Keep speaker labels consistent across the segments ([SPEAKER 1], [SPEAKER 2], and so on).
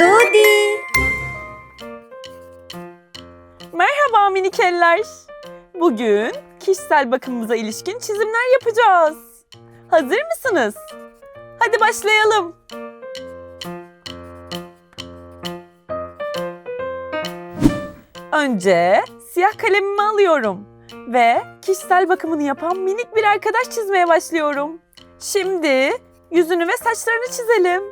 [SPEAKER 1] Dodi.
[SPEAKER 2] Merhaba minik eller. Bugün kişisel bakımımıza ilişkin çizimler yapacağız. Hazır mısınız? Hadi başlayalım. Önce siyah kalemimi alıyorum ve kişisel bakımını yapan minik bir arkadaş çizmeye başlıyorum. Şimdi yüzünü ve saçlarını çizelim.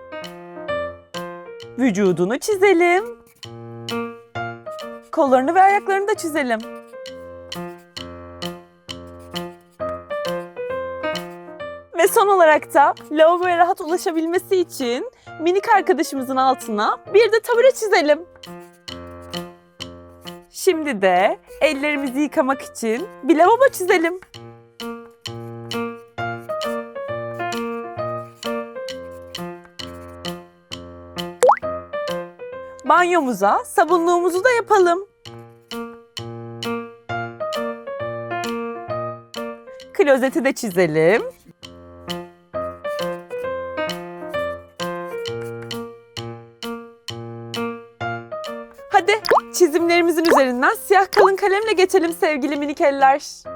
[SPEAKER 2] Vücudunu çizelim. Kollarını ve ayaklarını da çizelim. Ve son olarak da lavaboya rahat ulaşabilmesi için minik arkadaşımızın altına bir de tabure çizelim. Şimdi de ellerimizi yıkamak için bir lavabo çizelim. Banyomuza sabunluğumuzu da yapalım. Klozeti de çizelim. Hadi çizimlerimizin üzerinden siyah kalın kalemle geçelim sevgili minik eller.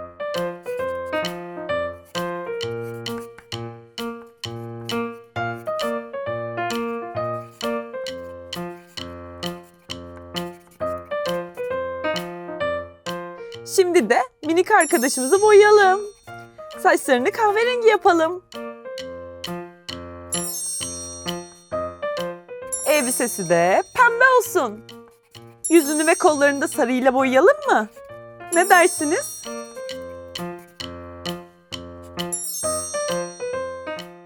[SPEAKER 2] Şimdi de minik arkadaşımızı boyayalım. Saçlarını kahverengi yapalım. Elbisesi de pembe olsun. Yüzünü ve kollarını da sarıyla boyayalım mı? Ne dersiniz?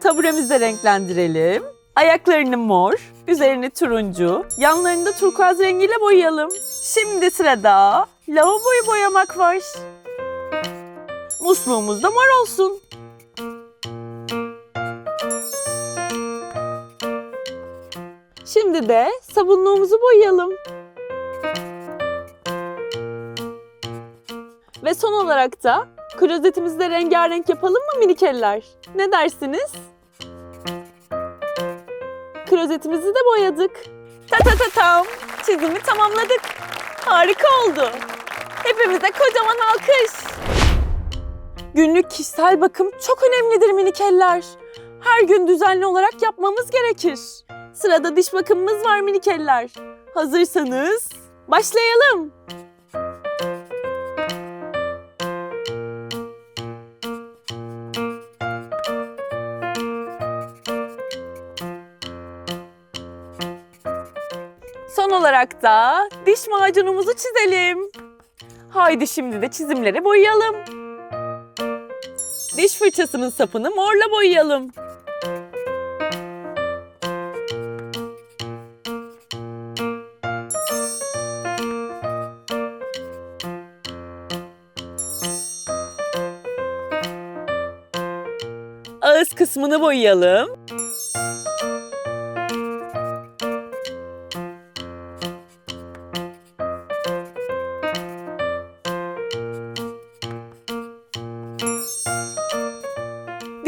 [SPEAKER 2] Taburemizi de renklendirelim. Ayaklarını mor, üzerini turuncu, yanlarını da turkuaz rengiyle boyayalım. Şimdi sırada lavaboyu boyamak var. Musluğumuz da mor olsun. Şimdi de sabunluğumuzu boyayalım. Ve son olarak da klozetimizi de rengarenk yapalım mı minik eller? Ne dersiniz? Klozetimizi de boyadık. Ta ta ta tam. Çizimi tamamladık. Harika oldu. Hepimize kocaman alkış. Günlük kişisel bakım çok önemlidir minik eller. Her gün düzenli olarak yapmamız gerekir. Sırada diş bakımımız var minik eller. Hazırsanız başlayalım. Son olarak da diş macunumuzu çizelim. Haydi şimdi de çizimleri boyayalım. Diş fırçasının sapını morla boyayalım. Ağız kısmını boyayalım.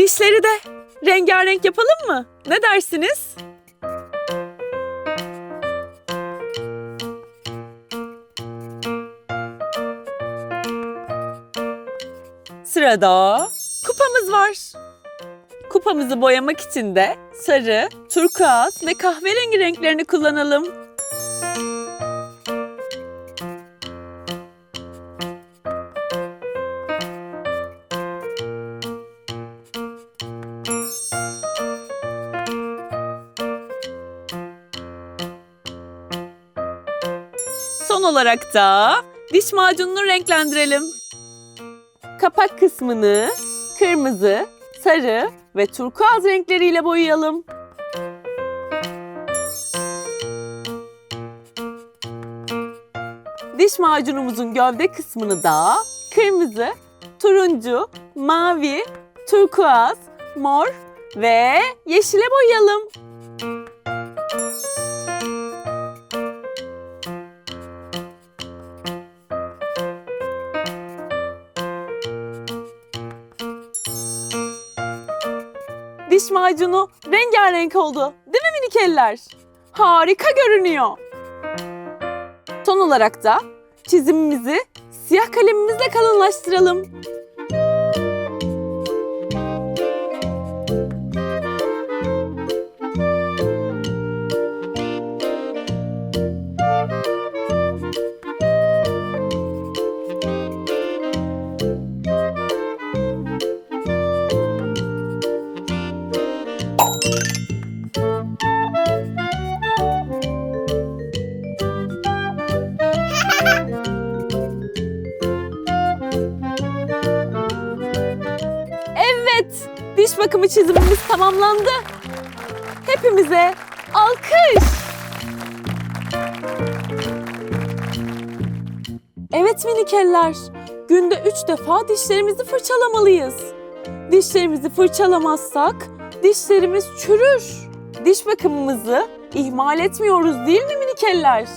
[SPEAKER 2] Dişleri de rengarenk yapalım mı? Ne dersiniz? Sırada kupamız var. Kupamızı boyamak için de sarı, turkuaz ve kahverengi renklerini kullanalım. Olarak da diş macununu renklendirelim. Kapak kısmını kırmızı, sarı ve turkuaz renkleriyle boyayalım. Diş macunumuzun gövde kısmını da kırmızı, turuncu, mavi, turkuaz, mor ve yeşile boyayalım. Diş macunu rengarenk oldu. Değil mi minik eller? Harika görünüyor. Son olarak da çizimimizi siyah kalemimizle kalınlaştıralım. Diş bakımı çizimimiz tamamlandı. Hepimize alkış. Evet minikeller, günde üç defa dişlerimizi fırçalamalıyız. Dişlerimizi fırçalamazsak dişlerimiz çürür. Diş bakımımızı ihmal etmiyoruz değil mi minikeller?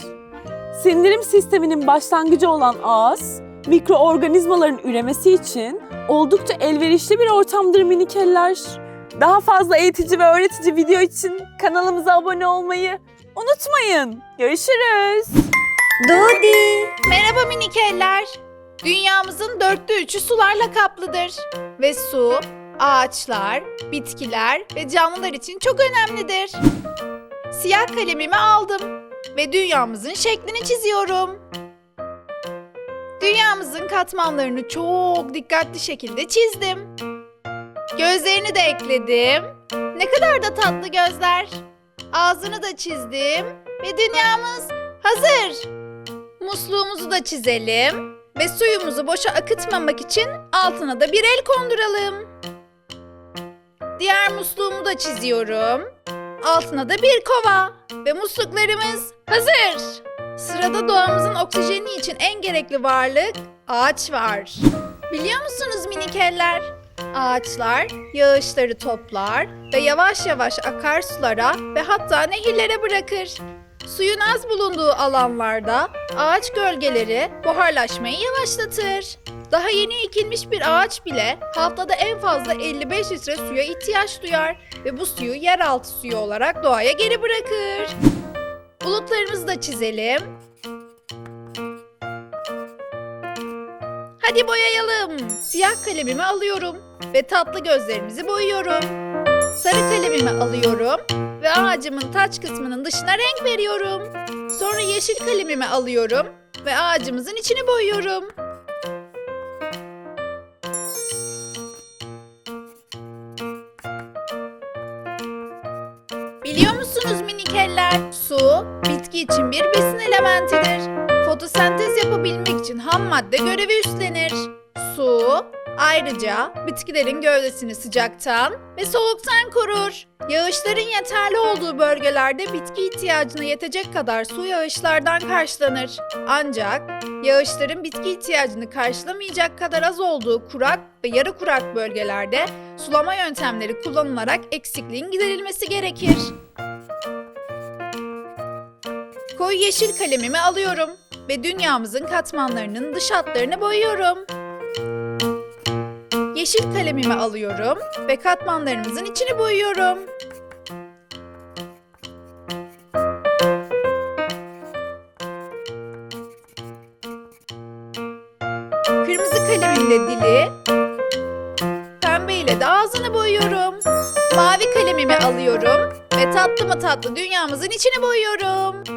[SPEAKER 2] Sindirim sisteminin başlangıcı olan ağız, mikroorganizmaların üremesi için oldukça elverişli bir ortamdır minikeller. Daha fazla eğitici ve öğretici video için kanalımıza abone olmayı unutmayın. Görüşürüz.
[SPEAKER 1] Dodi. Merhaba minikeller. Dünyamızın dörtte üçü sularla kaplıdır. Ve su, ağaçlar, bitkiler ve canlılar için çok önemlidir. Siyah kalemimi aldım ve dünyamızın şeklini çiziyorum. Dünyamızın katmanlarını çok dikkatli şekilde çizdim. Gözlerini de ekledim. Ne kadar da tatlı gözler. Ağzını da çizdim ve dünyamız hazır. Musluğumuzu da çizelim ve suyumuzu boşa akıtmamak için altına da bir el konduralım. Diğer musluğumu da çiziyorum. Altına da bir kova ve musluklarımız hazır. Sırada doğamızın oksijeni için en gerekli varlık ağaç var. Biliyor musunuz minikeller? Ağaçlar yağışları toplar ve yavaş yavaş akarsulara ve hatta nehirlere bırakır. Suyun az bulunduğu alanlarda ağaç gölgeleri buharlaşmayı yavaşlatır. Daha yeni ekilmiş bir ağaç bile haftada en fazla 55 litre suya ihtiyaç duyar ve bu suyu yeraltı suyu olarak doğaya geri bırakır. Bulutlarımızı da çizelim. Hadi boyayalım. Siyah kalemimi alıyorum ve tatlı gözlerimizi boyuyorum. Sarı kalemimi alıyorum ve ağacımın taç kısmının dışına renk veriyorum. Sonra yeşil kalemimi alıyorum ve ağacımızın içini boyuyorum. Biliyor musunuz minikeller? İçin bir besin elementidir. Fotosentez yapabilmek için ham madde görevi üstlenir. Su, ayrıca bitkilerin gövdesini sıcaktan ve soğuktan korur. Yağışların yeterli olduğu bölgelerde bitki ihtiyacına yetecek kadar su yağışlardan karşılanır. Ancak yağışların bitki ihtiyacını karşılamayacak kadar az olduğu kurak ve yarı kurak bölgelerde sulama yöntemleri kullanılarak eksikliğin giderilmesi gerekir. Koyu yeşil kalemimi alıyorum ve dünyamızın katmanlarının dış hatlarını boyuyorum. Yeşil kalemimi alıyorum ve katmanlarımızın içini boyuyorum. Kırmızı kalemimle dili, pembe ile de ağzını boyuyorum. Mavi kalemimi alıyorum ve tatlı mı tatlı dünyamızın içini boyuyorum.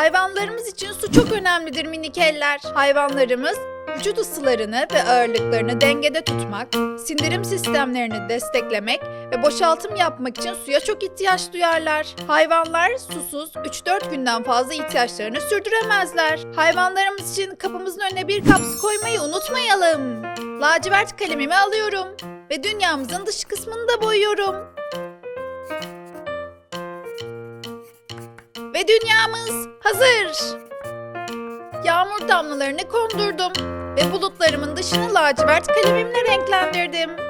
[SPEAKER 1] Hayvanlarımız için su çok önemlidir minikeller. Hayvanlarımız vücut ısılarını ve ağırlıklarını dengede tutmak, sindirim sistemlerini desteklemek ve boşaltım yapmak için suya çok ihtiyaç duyarlar. Hayvanlar susuz 3-4 günden fazla ihtiyaçlarını sürdüremezler. Hayvanlarımız için kapımızın önüne bir kap su koymayı unutmayalım. Lacivert kalemimi alıyorum ve dünyamızın dış kısmını da boyuyorum. Ve dünyamız hazır. Yağmur damlalarını kondurdum ve bulutlarımın dışını lacivert kalemimle renklendirdim.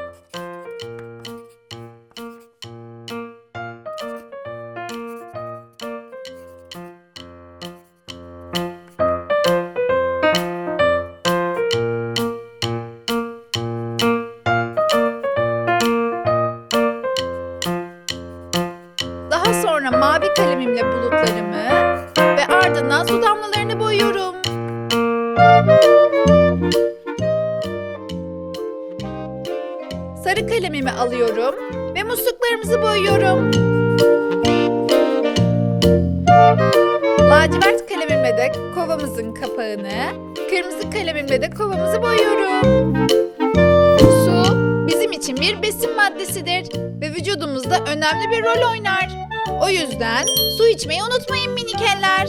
[SPEAKER 1] Kalemimi alıyorum ve musluklarımızı boyuyorum. Lacivert kalemimle de kovamızın kapağını, kırmızı kalemimle de kovamızı boyuyorum. Su bizim için bir besin maddesidir ve vücudumuzda önemli bir rol oynar. O yüzden su içmeyi unutmayın minikeller.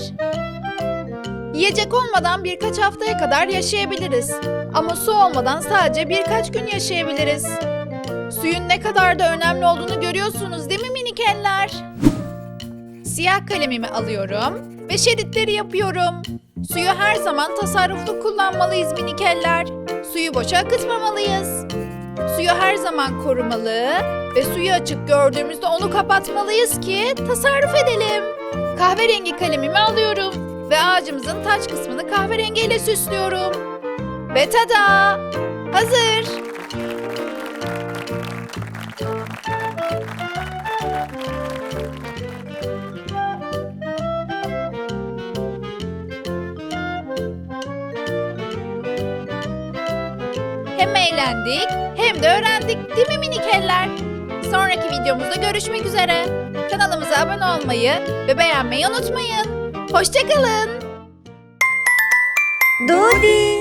[SPEAKER 1] Yiyecek olmadan birkaç haftaya kadar yaşayabiliriz. Ama su olmadan sadece birkaç gün yaşayabiliriz. Suyun ne kadar da önemli olduğunu görüyorsunuz değil mi minikeller? Siyah kalemimi alıyorum ve şeritleri yapıyorum. Suyu her zaman tasarruflu kullanmalıyız minikeller. Suyu boşa akıtmamalıyız. Suyu her zaman korumalı ve suyu açık gördüğümüzde onu kapatmalıyız ki tasarruf edelim. Kahverengi kalemimi alıyorum ve ağacımızın taç kısmını kahverengiyle süslüyorum. Ve tada! Hazır. Hem eğlendik hem de öğrendik değil mi minikeller? Sonraki videomuzda görüşmek üzere. Kanalımıza abone olmayı ve beğenmeyi unutmayın. Hoşçakalın.
[SPEAKER 3] Dodi.